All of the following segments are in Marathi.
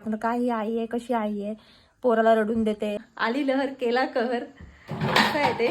म्हणलं, काय ही आई आहे कशी आई आहे? पोराला रडून देते. आली लहर केला कहर. असं आहे ते.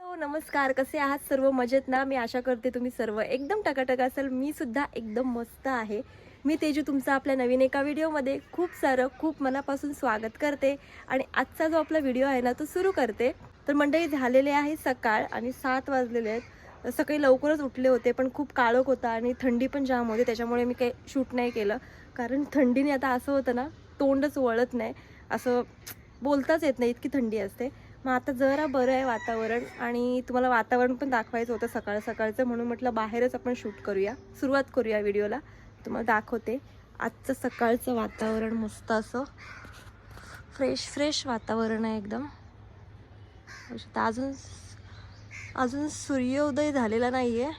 हो, नमस्कार. कसे आहात? सर्व मजेत ना? मी आशा करते तुम्ही सर्व एकदम टकाटक असाल. मी सुद्धा एकदम मस्त आहे. मी तेजू तुमचं आपल्या नवीन एका व्हिडिओमध्ये खूप सारं खूप मनापासून स्वागत करते. आणि आजचा जो आपला व्हिडिओ आहे ना तो सुरू करते. तर मंडळी झालेले आहे सकाळ आणि सात वाजलेले आहेत. सकाळी लवकरच उठले होते पण खूप काळोख होता आणि थंडी पण जाम होती त्याच्यामुळे मी काही शूट नाही केलं. कारण थंडीने आता असं होतं ना तोंडच वळत नाही. असं बोलताच येत नाही इतकी थंडी असते. मग आता जरा बरं आहे वातावरण आणि तुम्हाला वातावरण पण दाखवायचं होतं सकाळ सकाळचं म्हणून म्हटलं बाहेरच आपण शूट करूया. सुरुवात करूया व्हिडिओला. तुम्हाला दाखवते. आजचं सकाळचं वातावरण मस्त असं. फ्रेश फ्रेश वातावरण आहे एकदम. तर अजून अजून सूर्योदय झालेला नाही आहे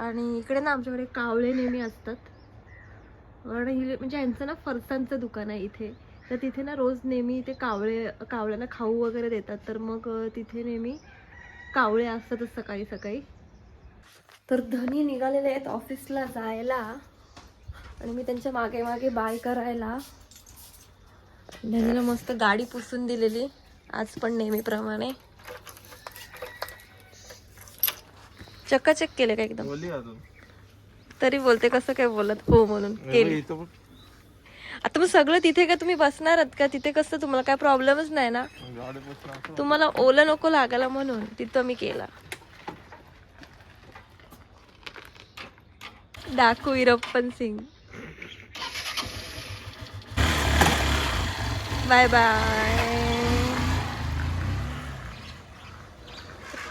आणि इकडे ना आमच्याकडे कावळे नेहमी असतात. आणि हि म्हणजे यांचं ना फरसांचं दुकान आहे इथे. तर तिथे ना रोज नेहमी ते कावळे कावळ्यांना खाऊ वगैरे देतात. तर मग तिथे नेहमी कावळे असतातच सकाळी सकाळी. तर धनी निघालेले आहेत ऑफिसला जायला. आणि मी त्यांच्या मागे मागे बाय करायला. धनीला मस्त गाडी पुसून दिलेली. आज पण नेहमीप्रमाणे. चक्काचक केले का एकदम? बोलली तरी बोलते कसं काय बोलत? हो म्हणून केली. आता मग सगळं तिथे का तुम्ही बसणार आहात का? तिथे कसं तुम्हाला काय प्रॉब्लेमच नाही ना. तुम्हाला ओलं नको लागायला म्हणून तिथं मी केला. डाकू इरप्पन सिंग. Bye bye.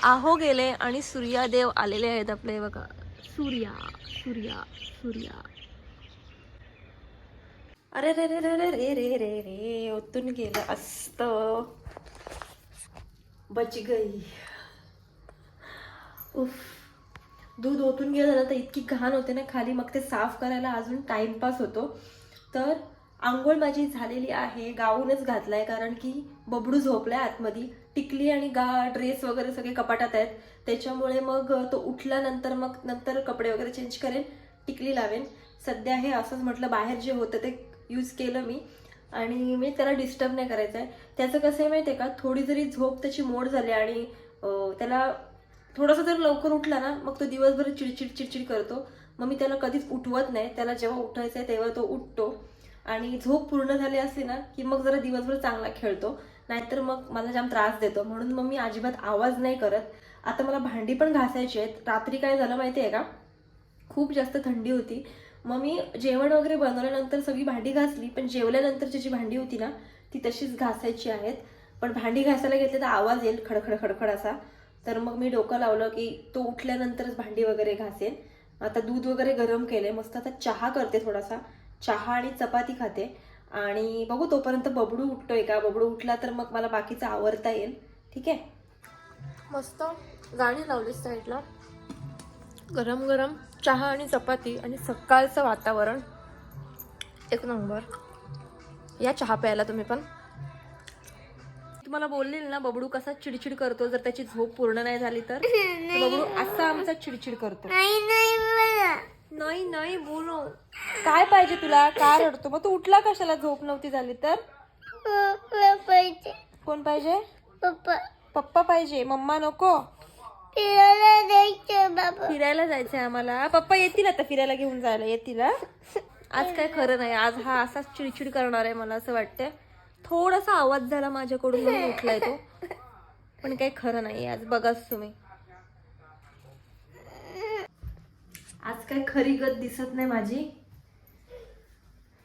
आहो गेले आणि सूर्यादेव आलेले आहेत आपले बघा. सूर्या. सूर्या सूर्या. अरे रे रे रे रे रे रे रे रे ओतून गेलं असत. बच गई. उफ. दूध ओतून गेलं ना तर इतकी घाण होते ना खाली. मग ते साफ करायला अजून टाइमपास होतो. तर आंघोळ माझी झालेली आहे. गाऊनच घातलाय कारण की बबडू झोपलाय आतमध्ये. टिकली आणि गा ड्रेस वगैरे सगळे कपाटात आहेत. त्याच्यामुळे मग तो उठल्यानंतर मग नंतर कपडे वगैरे चेंज करेन टिकली लावेन. सध्या हे असंच म्हटलं बाहेर जे होतं ते यूज केलं मी. आणि मी त्याला डिस्टर्ब नाही करायचं आहे त्याचं कसं आहे माहिती आहे का? थोडी जरी झोप त्याची मोड झाली आणि त्याला थोडासा जर लवकर उठला ना मग तो दिवसभर चिडचिड चिडचिड करतो. मग मी त्याला कधीच उठवत नाही. त्याला जेव्हा उठायचं आहे तेव्हा तो उठतो. आणि झोप पूर्ण झाली असली ना की मग जरा दिवसभर चांगला खेळतो. नाहीतर मग मला जाम त्रास देतो. म्हणून मग मी अजिबात आवाज नाही करत. आता मला भांडी पण घासायची आहेत. रात्री काय झालं माहिती आहे का? खूप जास्त थंडी होती. मग मी जेवण वगैरे बनवल्यानंतर सगळी भांडी घासली. पण जेवल्यानंतरची जी भांडी होती ना ती तशीच घासायची आहेत. पण भांडी घासायला घेतली तर आवाज येईल खडखड खडखड असा. तर मग मी डोकं लावलं की तो उठल्यानंतरच भांडी वगैरे घासेन. आता दूध वगैरे गरम केले मस्त आता चहा करते थोडासा. चहा आणि चपाती खाते. आणि बघू तोपर्यंत बबडू उठतोय का? बबडू उठला तर मग मला बाकीचं आवरता येईल. ठीक आहे? मस्त. गाणी लावली साईडला. गरम गरम चहा आणि चपाती आणि सकाळचं वातावरण. एक नंबर. या चहा प्यायला तुम्ही पण. तुम्हाला बोललेल ना बबडू कसा चिडचिड करतो जर त्याची झोप पूर्ण नाही झाली तर? तर बबडू असा आमचा चिडचिड करतो. नाही नाही बोलो. काय पाहिजे तुला? काय रडतो? मग तू उठला कशाला? झोप नव्हती झाली तर? कोण पाहिजे? पप्पा. पाहिजे. मम्मा नको. फिरायला जायचंय आम्हाला. पप्पा येतील आता फिरायला घेऊन जायला. येतील हा? आज काय खरं नाही. आज हा असाच चिडचिड करणार आहे मला असं वाटतंय. थोडासा आवाज झाला माझ्याकडून म्हणून उठलाय तो. पण काही खरं नाही आज बघाच तुम्ही. आज काय खरी गत दिसत नाही माझी.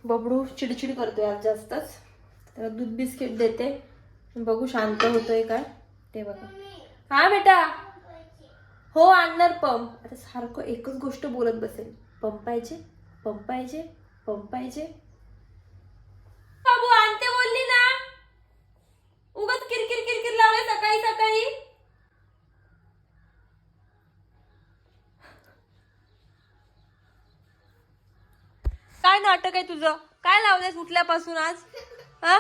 बबडू चिडचिड करतोय आज जास्तच. त्याला दूध बिस्किट देते. बघू शांत होतोय काय? ते बघा. हा बेटा. हो आणणार पंप. आता सारखं एकच गोष्ट बोलत बसेल. पंप पाहिजे पंप पाहिजे पंप पाहिजे बाबू आणते बोलली ना उगत किरकिर किरकिर लावले सकाळी सकाळी काय नाटक आहे तुझं? काय लावलंयस उठल्यापासून आज? हा?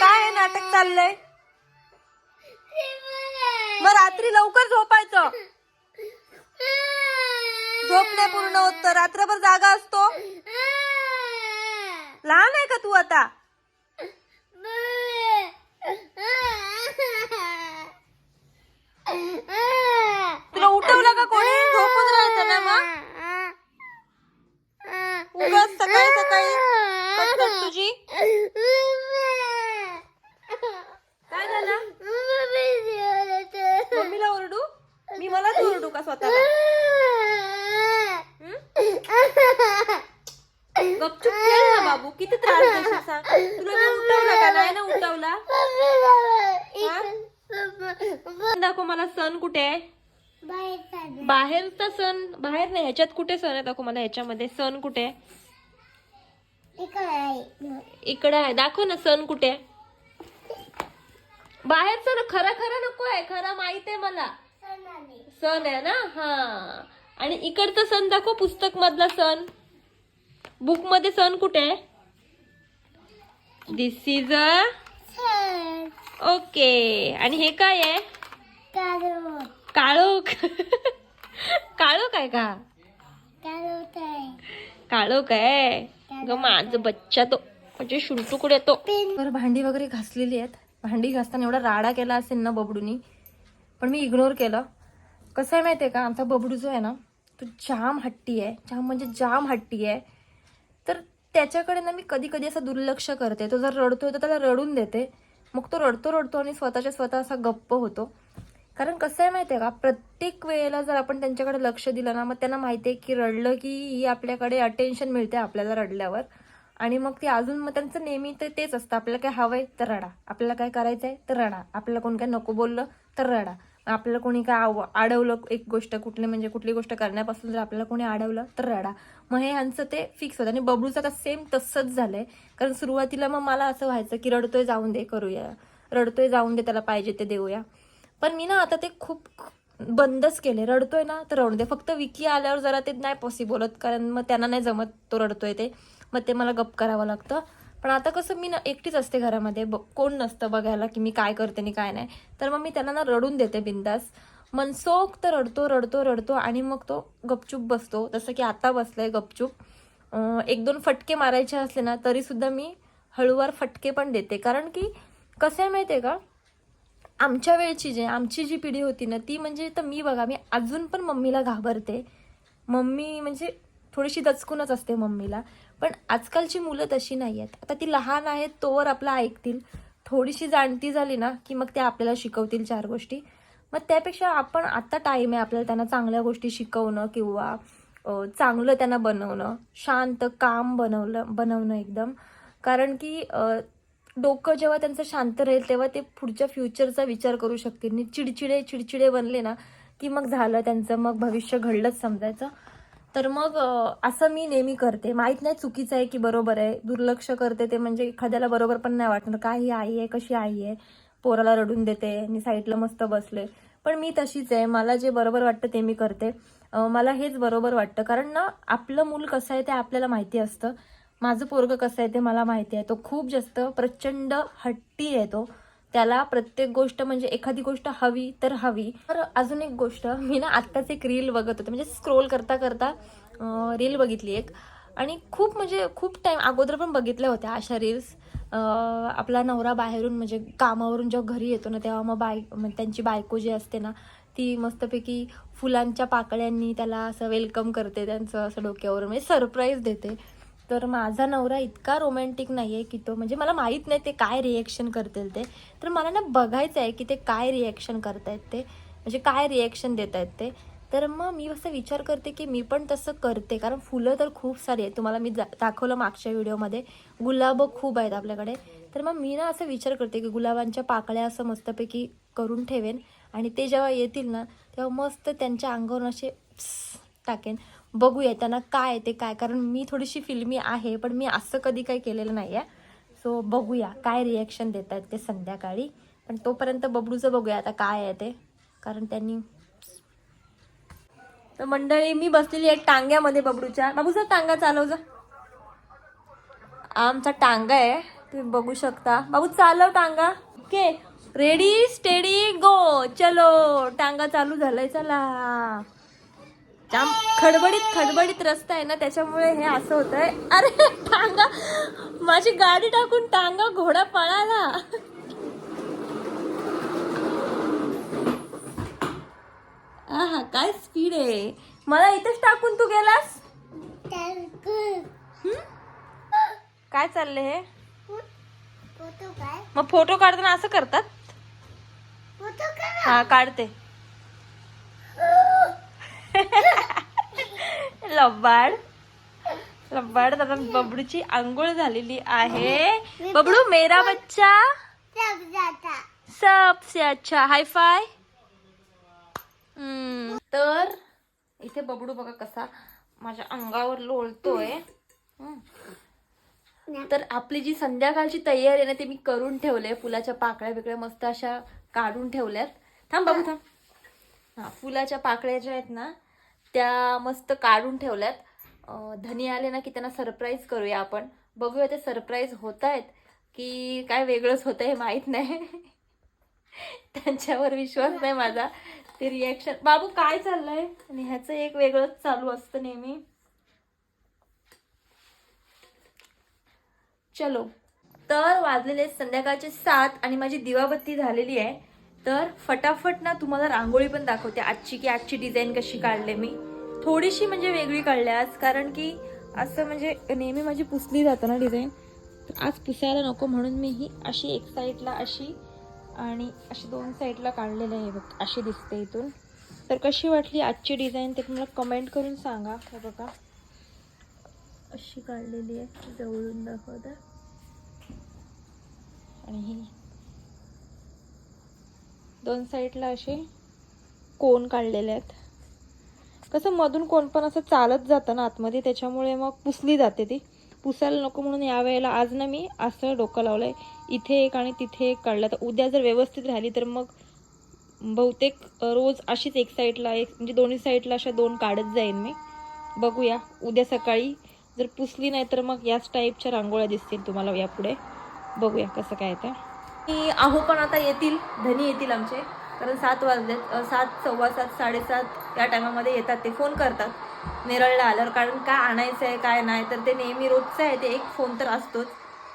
काय हे नाटक चाललंय? मग रात्री लवकर झोपायचं. झोप नाही पूर्ण होत तर रात्रभर जागा असतो. लहान आहे का तू आता? तुला उठवलं का कोणी? झोपून राहायचं ना मग? उगाच सकाळी सकाळी. कटकट तुझी. काय झालं? मम्मीला ओरडू? मी मलाच ओरडू का स्वतःला? गपचूप खेळ ना बाबू. किती त्रास देशील सांग. तुला मी उठवलं का? नाही ना उठवला दाखव मला सण कुठे आहे बाहेरचा सण बाहेर नाही ह्याच्यात कुठे सण आहे दाखव मला ह्याच्यामध्ये सण कुठे? आहे. इकडे आहे. दाखव ना सण कुठे? बाहेरचा ना खरा खरा नको आहे. खरा माहीत आहे मला. सण आहे. ना? हा. आणि इकडचा सण दाखव पुस्तक मधला सण. बुकमध्ये सण कुठे? आहे दिस इज अ ओके आणि हे काय आहे? काळोख. काळो काय का? काळो काय? ग माझं बच्चा तो. म्हणजे शुंटुकडे तो? तर भांडी वगैरे घासलेली आहेत. भांडी घासताना एवढा राडा केला असेल ना बबडूनी. पण मी इग्नोर केलं. कसं आहे माहिती आहे का? आमचा बबडू जो आहे ना तो जाम हट्टी आहे. जाम म्हणजे जाम हट्टी आहे. तर त्याच्याकडे ना मी कधी कधी असं दुर्लक्ष करते. तो जर रडतोय तर त्याला रडून देते. मग तो रडतो रडतो आणि स्वतःच्या स्वतः असा गप्प होतो. कारण कसं आहे माहिती आहे का? प्रत्येक वेळेला जर आपण त्यांच्याकडे लक्ष दिलं ना मग त्यांना माहिती आहे की रडलं की ही आपल्याकडे अटेन्शन मिळते आपल्याला रडल्यावर. आणि मग ते अजून मग त्यांचं नेहमी ते तेच असतं. आपल्याला काय हवंय तर रडा. आपल्याला काय करायचं आहे तर रडा. आपल्याला कोण काय नको बोललं तर रडा. आपल्याला कोणी काय आव अडवलं एक गोष्ट कुठली म्हणजे कुठली गोष्ट करण्यापासून जर आपल्याला कोणी अडवलं तर रडा. मग हे ह्यांचं ते फिक्स होतं. आणि बबलूचं आता सेम तसंच झालंय. कारण सुरुवातीला मग मला असं व्हायचं की रडतोय जाऊन दे करूया. रडतोय जाऊन दे त्याला पाहिजे ते देऊया. पण मी ना आता ते खूप बंदच केले. रडतोय ना तर रडू दे. फक्त विकी आल्यावर जरा ते नाही पॉसिबल होत कारण मग त्यांना नाही जमत तो रडतोय ते. मग ते मला गप करावं लागतं. पण आता कसं मी ना एकटीच असते घरामध्ये. ब कोण नसतं बघायला की मी काय करते आणि काय नाही. तर मग मी त्यांना ना रडून देते बिंदास. मनसोक्त रडतो रडतो रडतो आणि मग तो गपचूप बसतो. जसं की आता बसलाय गपचूप. एक दोन फटके मारायचे असले ना तरीसुद्धा मी हळूवार फटके पण देते. कारण की कसं आहे माहिती आहे का? आमच्या वेळची जे आमची जी पिढी होती ना ती म्हणजे तर मी बघा मी अजून पण मम्मीला घाबरते. मम्मी म्हणजे थोडीशी दचकूनच असते मम्मीला. पण आजकालची मुलं तशी नाही आहेत आता ती लहान आहेत तोवर आपला ऐकतील. थोडीशी जाणती झाली ना की मग ते आपल्याला शिकवतील चार गोष्टी. मग त्यापेक्षा आपण आता टाईम आहे आपल्याला त्यांना चांगल्या गोष्टी शिकवणं किंवा चांगलं त्यांना बनवणं शांत काम बनवलं बनवणं एकदम. कारण की डोकं जेव्हा त्यांचं शांत राहील तेव्हा ते पुढच्या फ्युचरचा विचार करू शकतील. आणि चिडचिडे चिडचिडे बनले ना की मग झालं त्यांचं मग भविष्य घडलंच समजायचं. तर मग असं मी नेहमी करते. माहीत नाही चुकीचं आहे की बरोबर आहे. दुर्लक्ष करते ते म्हणजे एखाद्याला बरोबर पण नाही वाटणार. काय ही आई आहे कशी आई आहे? पोराला रडून देते आणि साईडला मस्त बसले. पण मी तशीच आहे. मला जे बरोबर वाटतं ते मी करते. मला हेच बरोबर वाटतं. कारण ना आपलं मूल कसं आहे ते आपल्याला माहिती असतं. माझं पोरग कसं आहे ते मला माहिती आहे. तो खूप जास्त प्रचंड हट्टी आहे तो. त्याला प्रत्येक गोष्ट म्हणजे एखादी गोष्ट हवी तर हवी. तर अजून एक गोष्ट मी ना आत्ताच एक रील बघत होते. म्हणजे स्क्रोल करता करता रील बघितली एक. आणि खूप म्हणजे खूप टाईम अगोदर पण बघितल्या होत्या अशा रील्स आपला नवरा बाहेरून म्हणजे कामावरून जेव्हा घरी येतो ना तेव्हा मग बाय त्यांची बायको जी असते ना ती मस्तपैकी फुलांच्या पाकळ्यांनी त्याला असं वेलकम करते त्यांचं असं डोक्यावरून. म्हणजे सरप्राईज देते. तर माझा नवरा इतका रोमॅन्टिक नाही आहे की तो म्हणजे मला माहीत नाही ते काय रिॲक्शन करतील ते. तर मला ना बघायचं आहे की ते काय रिॲक्शन करतायत ते. म्हणजे काय रिॲक्शन देत आहेत ते. तर मग मी असं विचार करते की मी पण तसं करते. कारण फुलं तर खूप सारी आहेत. तुम्हाला मी जा- दाखवलं मागच्या व्हिडिओमध्ये. गुलाब खूप आहेत आपल्याकडे. तर मग मी ना असं विचार करते की गुलाबांच्या पाकळ्या असं मस्तपैकी करून ठेवेन. आणि ते जेव्हा येतील ना तेव्हा मस्त त्यांच्या अंगावरून असे टाकेन. बघूया त्यांना काय ते काय कारण मी थोडीशी फिल्मी आहे पण मी असं कधी काही केलेलं नाही आहे सो बघूया काय रिॲक्शन देत आहेत ते संध्याकाळी. पण तोपर्यंत बबडूचं बघूया आता काय आहे ते. कारण त्यांनी तर मंडळी मी बसलेली आहे टांग्यामध्ये बबडूच्या बाबूचा टांगा चालव जा आमचा टांगा आहे. तुम्ही बघू शकता. बाबू चालव टांगा. ओके रेडी स्टेडी गो चलो. टांगा चालू झालाय चला. जाम खडबडीत खडबडीत रस्ता आहे ना त्याच्यामुळे हे असं होत आहे अरे टांगा माझी गाडी टाकून टांगा घोडा पळाला. आहा काय स्पीड आहे. मला इथेच टाकून तू गेलास? हं? काय चाललंय हे? मग फोटो काढताना असं करतात? हा काढते. लब्बाड लब्बाड दादा बबडूची आंघोळ झालेली आहे. बबडू मेरा बच्चा. सबसे अच्छा. हाय फाय तर इथे बबडू बघा कसा माझ्या अंगावर लोळतोय. तर आपली जी संध्याकाळची तयारी आहे ना ती मी करून ठेवले फुलाच्या पाकळ्या बिकळ्या मस्त अशा काढून ठेवल्यात. थांब बाबू थांब. हा फुलाच्या पाकळ्या ज्या आहेत ना त्या मस्त काढून ठेवल्यात. धनी आले ना की त्यांना सरप्राईज करूया आपण. बघूया ते सरप्राईज होत आहेत की काय वेगळंच होतं हे माहीत नाही. त्यांच्यावर विश्वास नाही माझा. ते रिॲक्शन बाबू काय चाललंय? आणि ह्याचं एक वेगळंच चालू असतं नेहमी. चलो. तर वाजलेले संध्याकाळचे सात आणि माझी दिवाबत्ती झालेली आहे. तर फटाफट ना तुम्हाला रांगोळी पण दाखवते. आजची की आजची डिझाईन कशी काढले मी. थोडीशी म्हणजे वेगळी काढली आज कारण की असं म्हणजे नेहमी माझी पुसली जातं ना डिझाईन तर आज पुसायला नको म्हणून मी ही अशी एक साईडला अशी आणि अशी दोन साईडला काढलेलं आहे बघ अशी दिसते इथून. तर कशी वाटली आजची डिझाईन ते तुम्हाला कमेंट करून सांगा. हे बघा. अशी काढलेली आहे जवळून दाखवता. आणि ही दोन साईडला असे कोण काढलेले आहेत. कसं मधून कोण पण असं चालत जातं ना आतमध्ये त्याच्यामुळे मग पुसली जाते ती. पुसायला नको म्हणून यावेळेला आज ना मी असं डोकं लावलंय. इथे एक आणि तिथे एक काढलं. तर उद्या जर व्यवस्थित राहिली तर मग बहुतेक रोज अशीच एक साईडला एक म्हणजे दोन्ही साईडला अशा दोन काढत जाईन मी. बघूया. उद्या सकाळी जर पुसली नाही तर मग याच टाईपच्या रांगोळ्या दिसतील तुम्हाला यापुढे. बघूया कसं काय ते. की आहो पण आता येतील धनी येतील आमचे. कारण सात वाजलेत सात सव्वा सात साडेसात या टायमामध्ये येतात ते फोन करतात. नेरळला आल्यावर कारण काय आणायचं आहे काय नाही तर ते नेहमी रोजचं आहे ते एक फोन तर असतोच.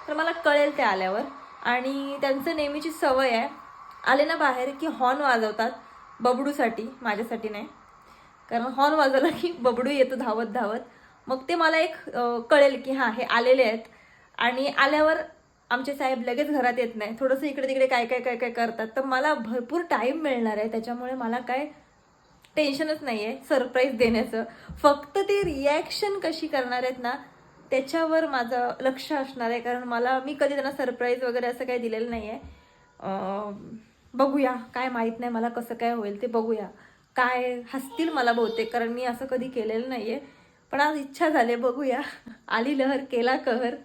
तर मला कळेल ते आल्यावर. आणि त्यांचं नेहमीची सवय आहे आले ना बाहेर की हॉर्न वाजवतात बबडूसाठी माझ्यासाठी नाही. कारण हॉर्न वाजवला की बबडू येतो धावत धावत. मग ते मला एक कळेल की हां हे आलेले आहेत. आणि आल्यावर आमचे साहेब लगेच घरात येत नाही. थोडंसं इकडे तिकडे काय काय काय काय करतात. तर मला भरपूर टाईम मिळणार आहे. त्याच्यामुळे मला काय टेन्शनच नाही आहे सरप्राईज देण्याचं. फक्त ते रिॲक्शन कशी करणार आहेत ना त्याच्यावर माझं लक्ष असणार आहे. कारण मला मी कधी त्यांना सरप्राईज वगैरे असं काही दिलेलं नाही आहे बघूया. काय माहीत नाही मला कसं काय होईल ते बघूया. काय हसतील मला बहुतेक. कारण मी असं कधी केलेलं नाही आहे पण आज इच्छा झाली बघूया. आली लहर केला कहर.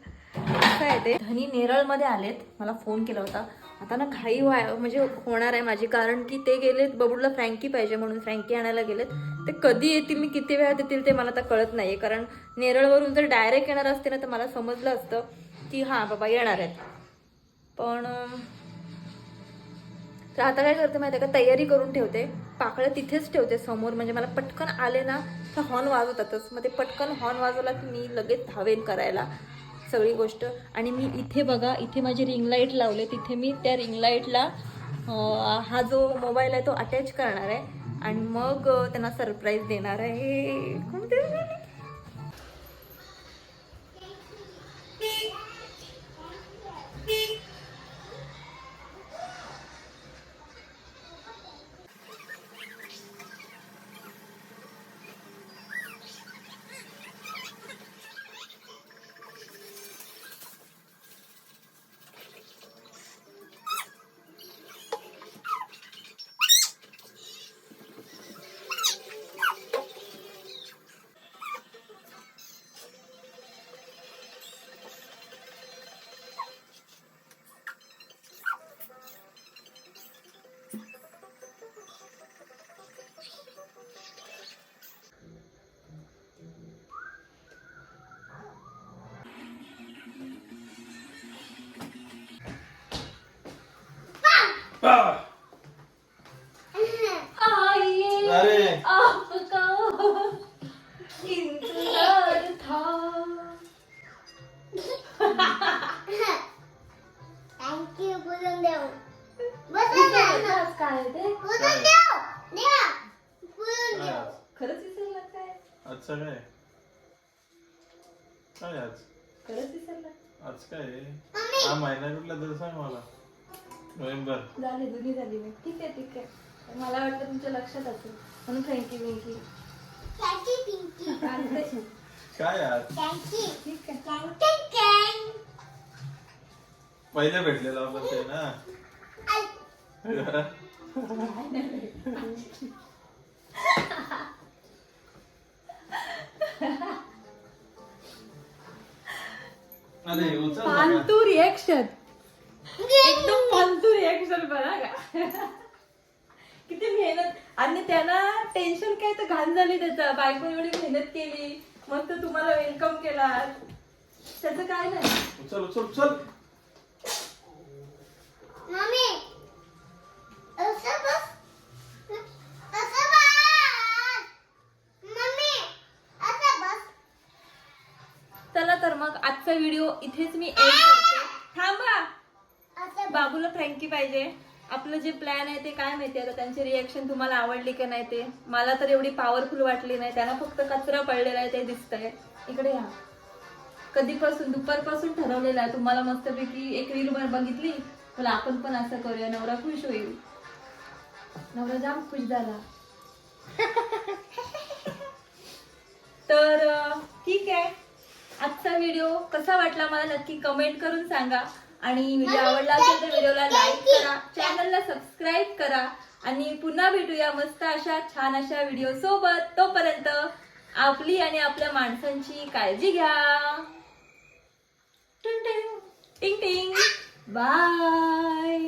असं आहे ते? धनी नेरळमध्ये आलेत. मला फोन केला होता. आता ना घाई व्हाय म्हणजे होणार आहे माझी. कारण की ते गेलेत बबूडला फ्रँकी पाहिजे म्हणून. फ्रँकी आणायला गेलेत. ते कधी येतील मी किती वेळात येतील ते मला आता कळत नाही कारण नेरळवरून जर डायरेक्ट येणार असते ना तर मला समजलं असतं की हां बाबा येणार आहेत. पण तर आता काय करते माहिती आहे का? तयारी करून ठेवते. पाकळं तिथेच ठेवते समोर. म्हणजे मला पटकन आले ना तर हॉर्न वाजवतातच. मग ते पटकन हॉर्न वाजवला की मी लगेच धावेन करायला. सगळी गोष्ट. आणि मी इथे बघा इथे माझी रिंग लाइट लावले. तिथे मी त्या रिंग लाईटला हा जो मोबाईल आहे तो अटॅच करणार आहे. आणि मग त्यांना सरप्राईज देणार आहे. थँक्यू बुजून देऊ खरंच विसरला आज काय महिना कुठला तर मला नोव्हेंबर झाली जुनी झाली मी ठीक आहे? ठीक आहे मला वाटलं तुमच्या लक्षात असेल म्हणून थँक्यू थँक्यू पिंकी काय यार पहिले भेटलेला आपण ते ना. अरे उचल ना. फालतू रिएक्शन एकदम फालतू रिएक्शन बघा का किती मेहनत. आणि त्यांना टेन्शन काय तर घाण झाली त्याचं. बायको एवढी मेहनत केली. मग तर तुम्हाला वेलकम केला त्याचं काय नाही. उचल उचल उचल मम्मी असं बस. असं बस. मम्मी असं बस. चला तर मग आजचा व्हिडिओ इथेच मी एंड करते. थांबा. असं बाबूला फ्रँकी पाहिजे. आपलं जे प्लॅन आहे ते काय माहिती आता त्यांची रिॲक्शन तुम्हाला आवडली की नाही ते? मला तर एवढी पॉवरफुल वाटली नाही. त्यांना फक्त कचरा पडलेला आहे ते दिसतंय. इकडे या. कधीपासून? दुपारपासून ठरवलेलं आहे. तुम्हाला मस्तपैकी एक रील बघितली? मला आपण पण असं करूया. नवरा खुश होईल. नवरा जाम खुश झाला. तर ठीक आहे. आजचा व्हिडिओ कसा वाटला मला नक्की कमेंट करून सांगा. आणि व्हिडिओ आवडला असेल तर व्हिडिओला लाईक करा चॅनलला सबस्क्राईब करा आणि पुन्हा भेटूया मस्त अशा छान अशा व्हिडिओ सोबत. तोपर्यंत आपली आणि आपल्या माणसांची काळजी घ्या. टिंग टिंग. टिंग टिंग. बाय